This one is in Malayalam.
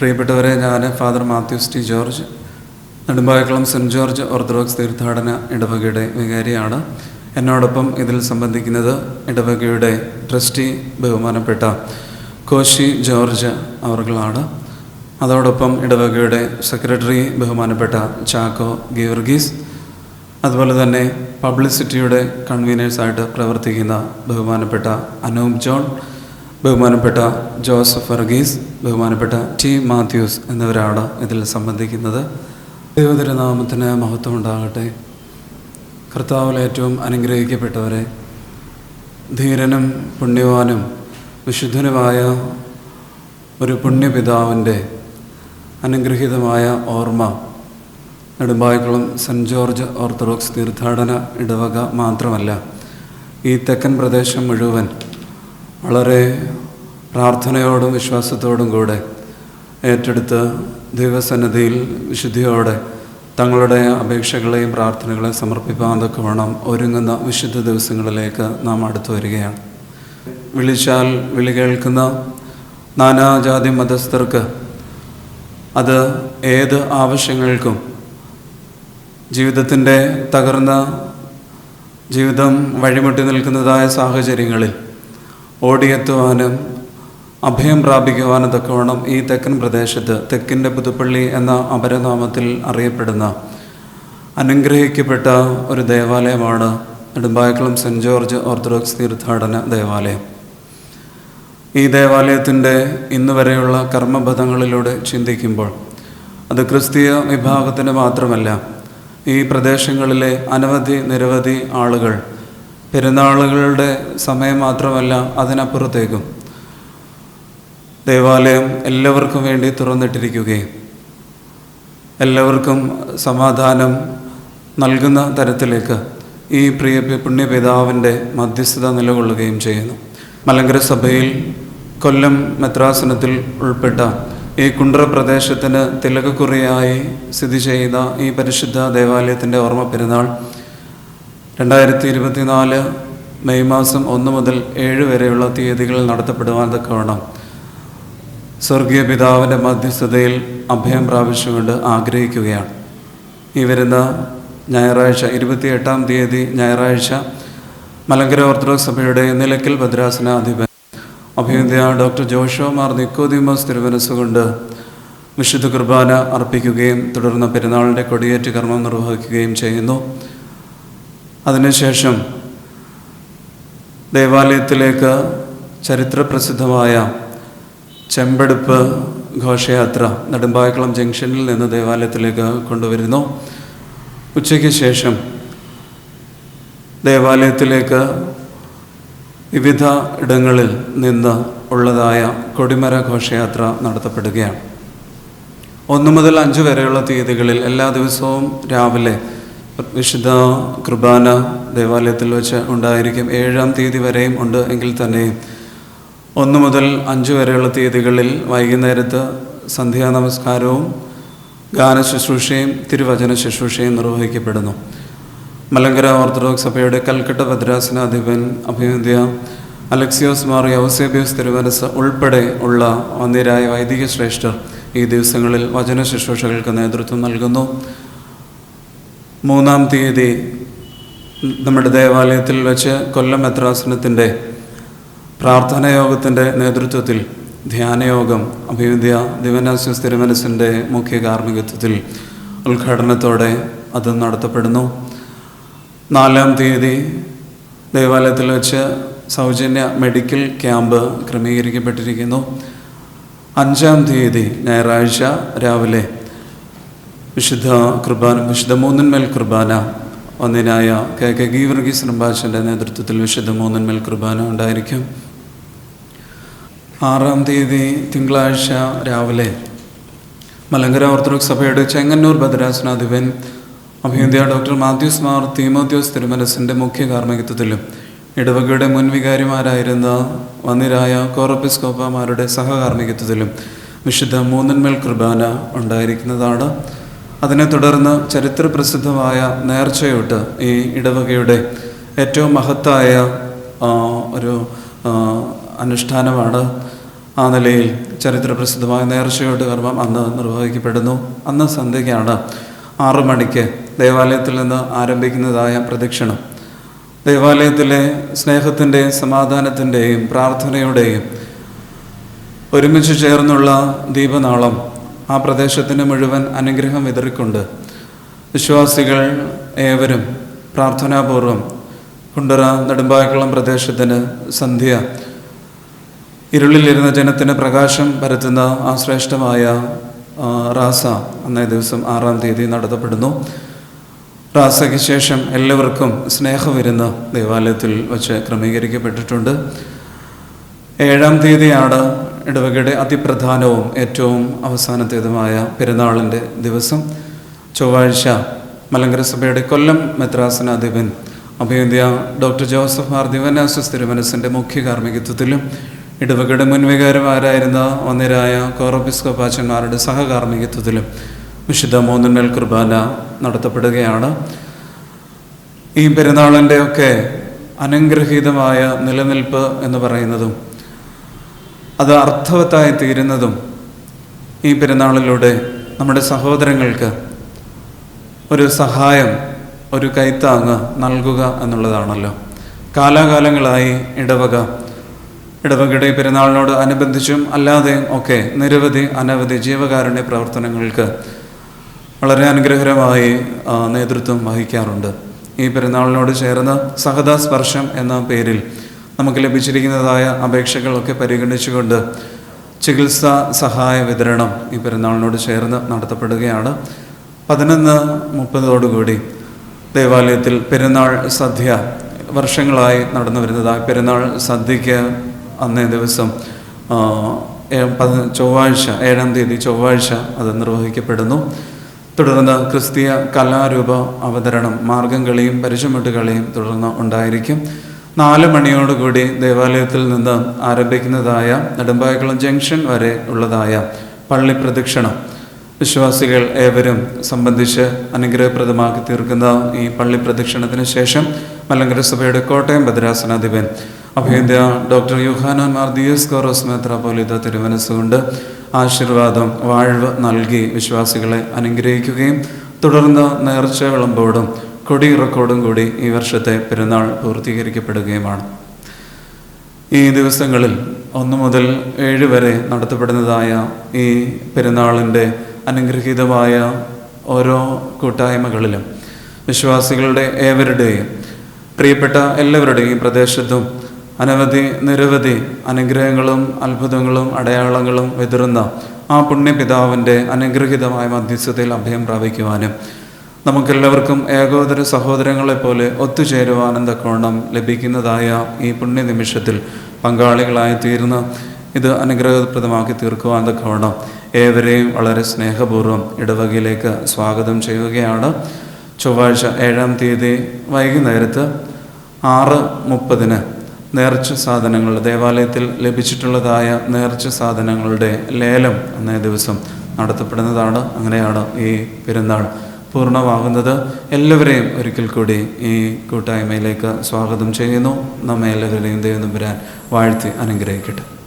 പ്രിയപ്പെട്ടവരെ ഞാൻ father Mathews T George Nedumbayakkulam saint George orthodox തീർത്ഥാടന ഇടവകയുടെ വികാരിയാണ്. എന്നോടൊപ്പം ഇതിൽ സംബന്ധിക്കുന്നത് ഇടവകയുടെ ട്രസ്റ്റി ബഹുമാനപ്പെട്ട കോശി ജോർജ് അവർകളാണ്. അതോടൊപ്പം ഇടവകയുടെ സെക്രട്ടറി ബഹുമാനപ്പെട്ട ചാക്കോ ഗീവർഗീസ് അതുപോലെ തന്നെ പബ്ലിസിറ്റിയുടെ കൺവീനേഴ്സായിട്ട് പ്രവർത്തിക്കുന്ന ബഹുമാനപ്പെട്ട അനൂപ് ജോൺ ബഹുമാനപ്പെട്ട ജോസഫ് വർഗീസ് ബഹുമാനപ്പെട്ട ടി മാത്യൂസ് എന്നിവരാണ് ഇതിൽ സംബന്ധിക്കുന്നത്. ദൈവതിരുനാമത്തിന് മഹത്വം ഉണ്ടാകട്ടെ. കർത്താവിൽ ഏറ്റവും അനുഗ്രഹിക്കപ്പെട്ടവരെ ധീരനും പുണ്യവാനും വിശുദ്ധനുമായ ഒരു പുണ്യപിതാവിന്റെ അനുഗ്രഹീതമായ ഓർമ്മ നെടുമ്പായക്കുളം സെന്റ് ജോർജ് ഓർത്തഡോക്സ് തീർത്ഥാടന ഇടവക മാത്രമല്ല ഈ തെക്കൻ പ്രദേശം മുഴുവൻ വളരെ പ്രാർത്ഥനയോടും വിശ്വാസത്തോടും കൂടെ ഏറ്റെടുത്ത് ദൈവസന്നിധിയിൽ വിശുദ്ധിയോടെ തങ്ങളുടെ അപേക്ഷകളെയും പ്രാർത്ഥനകളെയും സമർപ്പിക്കാൻ തക്കവണ്ണം ഒരുങ്ങുന്ന വിശുദ്ധ ദിവസങ്ങളിലേക്ക് നാം അടുത്തു വരികയാണ്. വിളിച്ചാൽ വിളി കേൾക്കുന്ന നാനാജാതി മതസ്ഥർക്ക് അത് ഏത് ആവശ്യങ്ങൾക്കും ജീവിതത്തിന്റെ തകർന്ന ജീവിതം വഴിമുട്ടി നിൽക്കുന്നതായ സാഹചര്യങ്ങളിൽ ഓടിയെത്തുവാനും അഭയം പ്രാപിക്കുവാനും തക്കവണ്ണം ഈ തെക്കൻ പ്രദേശത്ത് തെക്കിന്റെ പുതുപ്പള്ളി എന്ന അപരനാമത്തിൽ അറിയപ്പെടുന്ന അനുഗ്രഹിക്കപ്പെട്ട ഒരു ദേവാലയമാണ് നെടുമ്പായക്കുളം സെന്റ് ജോർജ് ഓർത്തഡോക്സ് തീർത്ഥാടന ദേവാലയം. ഈ ദേവാലയത്തിന്റെ ഇന്ന് വരെയുള്ള കർമ്മബന്ധങ്ങളിലൂടെ ചിന്തിക്കുമ്പോൾ അത് ക്രിസ്തീയ വിഭാഗത്തിന് മാത്രമല്ല ഈ പ്രദേശങ്ങളിലെ അനവധി നിരവധി ആളുകൾ പെരുന്നാളുകളുടെ സമയം മാത്രമല്ല അതിനപ്പുറത്തേക്കും. ദേവാലയം എല്ലാവർക്കും വേണ്ടി തുറന്നിട്ടിരിക്കുകയും എല്ലാവർക്കും സമാധാനം നൽകുന്ന തരത്തിലേക്ക് ഈ പ്രിയ പുണ്യപിതാവിന്റെ മധ്യസ്ഥത നിലകൊള്ളുകയും ചെയ്യുന്നു. മലങ്കര സഭയിൽ കൊല്ലം മെത്രാസനത്തിൽ ഉൾപ്പെട്ട ഈ കുണ്ട്ര പ്രദേശത്തിന് തിലകക്കുറിയായി സ്ഥിതി ചെയ്യുന്ന ഈ പരിശുദ്ധ ദേവാലയത്തിന്റെ ഓർമ്മ പെരുന്നാൾ രണ്ടായിരത്തി ഇരുപത്തിനാല് മെയ് മാസം ഒന്ന് മുതൽ ഏഴ് വരെയുള്ള തീയതികളിൽ നടത്തപ്പെടുവാൻ തക്കവണ്ണം സ്വർഗീയ പിതാവിന്റെ മധ്യസ്ഥതയിൽ അഭയം പ്രാപിച്ചുകൊണ്ട് ആഗ്രഹിക്കുകയാണ്. ഈ വരുന്ന ഞായറാഴ്ച ഇരുപത്തിയെട്ടാം തീയതി ഞായറാഴ്ച മലങ്കര ഓർത്തഡോക്സ് സഭയുടെ നിലയ്ക്കൽ ഭദ്രാസനാധിപൻ അഭിനന്ദ ഡോക്ടർ ജോഷോ മാർ നിക്കോദിമോസ് തിരുവനസുകൊണ്ട് വിശുദ്ധ കുർബാന അർപ്പിക്കുകയും തുടർന്ന് പെരുന്നാളിന്റെ കൊടിയേറ്റ് കർമ്മം നിർവഹിക്കുകയും ചെയ്യുന്നു. അതിനുശേഷം ദേവാലയത്തിലേക്ക് ചരിത്രപ്രസിദ്ധമായ ചെമ്പെടുപ്പ് ഘോഷയാത്ര നെടുമ്പായക്കുളം ജംഗ്ഷനിൽ നിന്ന് ദേവാലയത്തിലേക്ക് കൊണ്ടുവരുന്നു. ഉച്ചയ്ക്ക് ശേഷം ദേവാലയത്തിലേക്ക് വിവിധ ഇടങ്ങളിൽ നിന്ന് ഉള്ളതായ കൊടിമര ഘോഷയാത്ര നടത്തപ്പെടുകയാണ്. ഒന്ന് മുതൽ അഞ്ച് വരെയുള്ള തീയതികളിൽ എല്ലാ ദിവസവും രാവിലെ വിശുദ്ധ കുർബാന ദേവാലയത്തിൽ വെച്ച് ഉണ്ടായിരിക്കും. ഏഴാം തീയതി വരെയും ഉണ്ട് എങ്കിൽ തന്നെ ഒന്ന് മുതൽ അഞ്ച് വരെയുള്ള തീയതികളിൽ വൈകുന്നേരത്ത് സന്ധ്യാ നമസ്കാരവും ഗാന ശുശ്രൂഷയും തിരുവചന ശുശ്രൂഷയും നിർവഹിക്കപ്പെടുന്നു. മലങ്കര ഓർത്തഡോക്സ് സഭയുടെ കൽക്കട്ട ഭദ്രാസനാധിപൻ അഭിനന്ദ്യ അലക്സിയോസ് മാർ യൗസേബിയോസ് തിരുവനസ് ഉൾപ്പെടെ ഉള്ള വന്യരായ വൈദിക ശ്രേഷ്ഠർ ഈ ദിവസങ്ങളിൽ വചന ശുശ്രൂഷകൾക്ക് നേതൃത്വം നൽകുന്നു. മൂന്നാം തീയതി നമ്മുടെ ദേവാലയത്തിൽ വെച്ച് കൊല്ലം മെത്രാസനത്തിന്റെ പ്രാർത്ഥനായോഗത്തിന്റെ നേതൃത്വത്തിൽ ധ്യാനയോഗം അഭിവിദ്യ ദിവനാസ്യസ് തിരുമനസിന്റെ മുഖ്യ കാർമ്മികത്വത്തിൽ ഉദ്ഘാടനത്തോടെ അത് നടത്തപ്പെടുന്നു. നാലാം തീയതി ദേവാലയത്തിൽ വെച്ച് സൗജന്യ മെഡിക്കൽ ക്യാമ്പ് ക്രമീകരിക്കപ്പെട്ടിരിക്കുന്നു. അഞ്ചാം തീയതി ഞായറാഴ്ച രാവിലെ വിശുദ്ധ കുർബാന വിശുദ്ധ മൂന്നിന്മേൽ കുർബാന ഒന്നിനായ കെ കെ ഗീവർഗീസ് റംബാച്ചന്റെ നേതൃത്വത്തിൽ വിശുദ്ധ മൂന്നിന്മേൽ കുർബാന ഉണ്ടായിരിക്കും. ആറാം തീയതി തിങ്കളാഴ്ച രാവിലെ മലങ്കര ഓർത്തഡോക്സ് സഭയുടെ ചെങ്ങന്നൂർ ഭദ്രാസനാധിപൻ അഭിയന്ത ഡോക്ടർ മാത്യൂസ് മാർ തീമോത്യോസ് തിരുമനസിന്റെ മുഖ്യ കാർമ്മികത്വത്തിലും ഇടവകയുടെ മുൻ വികാരിമാരായിരുന്ന വന്നിരായ കോറപ്പിസ്കോപ്പമാരുടെ സഹകാർമ്മികത്വത്തിലും വിശുദ്ധ മൂന്നന്മേൽ കുർബാന ഉണ്ടായിരിക്കുന്നതാണ്. അതിനെ തുടർന്ന് ചരിത്രപ്രസിദ്ധമായ നേർച്ചയോട്ട് ഈ ഇടവകയുടെ ഏറ്റവും മഹത്തായ ഒരു അനുഷ്ഠാനമാണ് ആ നിലയിൽ ചരിത്രപ്രസിദ്ധമായ നേർച്ചയോട്ട് കർമ്മം അന്ന് നിർവഹിക്കപ്പെടുന്നു. അന്ന് സന്ധ്യയ്ക്കാണ് ആറു മണിക്ക് ദേവാലയത്തിൽ നിന്ന് ആരംഭിക്കുന്നതായ പ്രദക്ഷിണം. ദേവാലയത്തിലെ സ്നേഹത്തിന്റെയും സമാധാനത്തിന്റെയും പ്രാർത്ഥനയുടെയും ഒരുമിച്ച് ചേർന്നുള്ള ദീപനാളം ആ പ്രദേശത്തിന് മുഴുവൻ അനുഗ്രഹം വിതറിക്കൊണ്ട് വിശ്വാസികൾ ഏവരും പ്രാർത്ഥനാപൂർവം കുണ്ടറ നെടുമ്പായക്കുളം പ്രദേശത്തിന് സന്ധ്യ ഇരുളിലിരുന്ന ജനത്തിന് പ്രകാശം പരത്തുന്ന ആ ശ്രേഷ്ഠമായ റാസ അന്നേ ദിവസം ആറാം തീയതി നടത്തപ്പെടുന്നു. റാസയ്ക്ക് ശേഷം എല്ലാവർക്കും സ്നേഹവിരുന്ന് ദേവാലയത്തിൽ വച്ച് ക്രമീകരിക്കപ്പെട്ടിട്ടുണ്ട്. ഏഴാം തീയതിയാണ് ഇടവകയുടെ അതിപ്രധാനവും ഏറ്റവും അവസാനത്തേതുമായ പെരുന്നാളിന്റെ ദിവസം ചൊവ്വാഴ്ച മലങ്കര സഭയുടെ കൊല്ലം മെത്രാസനാധിപൻ അഭയന്ത്യ ഡോക്ടർ ജോസഫ് മാർ ദിവനാസസ് തിരുമനസിന്റെ മുഖ്യ കാർമ്മികത്വത്തിലും ഇടവകയുടെ മുൻവികാരമാരായിരുന്ന ഒന്നിരായ കോറബിസ്കോപ്പാച്ചന്മാരുടെ സഹകാർമ്മികത്വത്തിലും വിശുദ്ധ മൂന്നിന്മേൽ കുർബാന നടത്തപ്പെടുകയാണ്. ഈ പെരുന്നാളിന്റെ ഒക്കെ അനുഗ്രഹീതമായ നിലനിൽപ്പ് എന്ന് പറയുന്നതും അത് അർത്ഥവത്തായി തീരുന്നതും ഈ പെരുന്നാളിലൂടെ നമ്മുടെ സഹോദരങ്ങൾക്ക് ഒരു സഹായം ഒരു കൈത്താങ്ങ് നൽകുക എന്നുള്ളതാണല്ലോ. കാലാകാലങ്ങളായി ഇടവക ഇടവകയുടെ പെരുന്നാളിനോട് അനുബന്ധിച്ചും അല്ലാതെയും ഒക്കെ നിരവധി അനവധി ജീവകാരുണ്യ പ്രവർത്തനങ്ങൾക്ക് വളരെ അനുഗ്രഹകരമായി നേതൃത്വം വഹിക്കാറുണ്ട്. ഈ പെരുന്നാളിനോട് ചേർന്ന് സഹതാ സ്പർശം എന്ന പേരിൽ നമുക്ക് ലഭിച്ചിരിക്കുന്നതായ അപേക്ഷകളൊക്കെ പരിഗണിച്ചുകൊണ്ട് ചികിത്സാ സഹായ വിതരണം ഈ പെരുന്നാളിനോട് ചേർന്ന് നടത്തപ്പെടുകയാണ്. പതിനൊന്ന് മുപ്പതോടുകൂടി ദേവാലയത്തിൽ പെരുന്നാൾ സദ്യ വർഷങ്ങളായി നടന്നു വരുന്നതായ പെരുന്നാൾ സദ്യയ്ക്ക് അന്നേ ദിവസം ചൊവ്വാഴ്ച ഏഴാം തീയതി ചൊവ്വാഴ്ച അത് നിർവഹിക്കപ്പെടുന്നു. തുടർന്ന് ക്രിസ്തീയ കലാരൂപ അവതരണം മാർഗം കളിയും പരിചമുട്ട് കളിയും തുടർന്ന് ഉണ്ടായിരിക്കും. നാല് മണിയോടുകൂടി ദേവാലയത്തിൽ നിന്ന് ആരംഭിക്കുന്നതായ നെടുമ്പായക്കുളം ജംഗ്ഷൻ വരെ ഉള്ളതായ പള്ളി പ്രദക്ഷിണം. വിശ്വാസികൾ ഏവരും സംബന്ധിച്ച് അനുഗ്രഹപ്രദമാക്കി തീർക്കുന്ന ഈ പള്ളി പ്രദക്ഷിണത്തിന് ശേഷം മലങ്കര സഭയുടെ കോട്ടയം ഭദ്രാസനാധിപൻ അഭ്യന്ത doctor Yuhanon Mar Dioscoros മെത്രാപോലിത തിരുമനസ്സുകൊണ്ട് ആശീർവാദം വാഴ്വ് നൽകി വിശ്വാസികളെ അനുഗ്രഹിക്കുകയും തുടർന്ന് നേർച്ച വിളമ്പോടും കൊടിയിറക്കോടും കൂടി ഈ വർഷത്തെ പെരുന്നാൾ പൂർത്തീകരിക്കപ്പെടുകയുമാണ്. ഈ ദിവസങ്ങളിൽ ഒന്ന് മുതൽ ഏഴ് വരെ നടത്തപ്പെടുന്നതായ ഈ പെരുന്നാളിന്റെ അനുഗ്രഹീതമായ ഓരോ കൂട്ടായ്മകളിലും വിശ്വാസികളുടെ ഏവരുടെയും പ്രിയപ്പെട്ട എല്ലാവരുടെയും പ്രദേശത്തും അനവധി നിരവധി അനുഗ്രഹങ്ങളും അത്ഭുതങ്ങളും അടയാളങ്ങളും വിതറുന്ന ആ പുണ്യപിതാവിന്റെ അനുഗ്രഹീതമായ മധ്യസ്ഥതയിൽ അഭയം പ്രാപിക്കുവാനും നമുക്കെല്ലാവർക്കും ഏകോദര സഹോദരങ്ങളെ പോലെ ഒത്തുചേരുവാനന്തക്കോണം ലഭിക്കുന്നതായ ഈ പുണ്യനിമിഷത്തിൽ പങ്കാളികളായി തീർന്ന് ഇത് അനുഗ്രഹപ്രദമാക്കി തീർക്കുവാൻ തക്കോണം ഏവരെയും വളരെ സ്നേഹപൂർവം ഇടവകയിലേക്ക് സ്വാഗതം ചെയ്യുകയാണ്. ചൊവ്വാഴ്ച ഏഴാം തീയതി വൈകുന്നേരത്ത് ആറ് മുപ്പതിന് നേർച്ച സാധനങ്ങൾ ദേവാലയത്തിൽ ലഭിച്ചിട്ടുള്ളതായ നേർച്ച സാധനങ്ങളുടെ ലേലം അന്നേ ദിവസം നടത്തപ്പെടുന്നതാണ്. അങ്ങനെയാണ് ഈ പെരുന്നാൾ പൂർണമാകുന്നത്. എല്ലാവരെയും ഒരിക്കൽ കൂടി ഈ കൂട്ടായ്മയിലേക്ക് സ്വാഗതം ചെയ്യുന്നു. നമ്മെ എല്ലാവരെയും ദൈവം തമ്പുരാൻ വാഴ്ത്തി അനുഗ്രഹിക്കട്ടെ.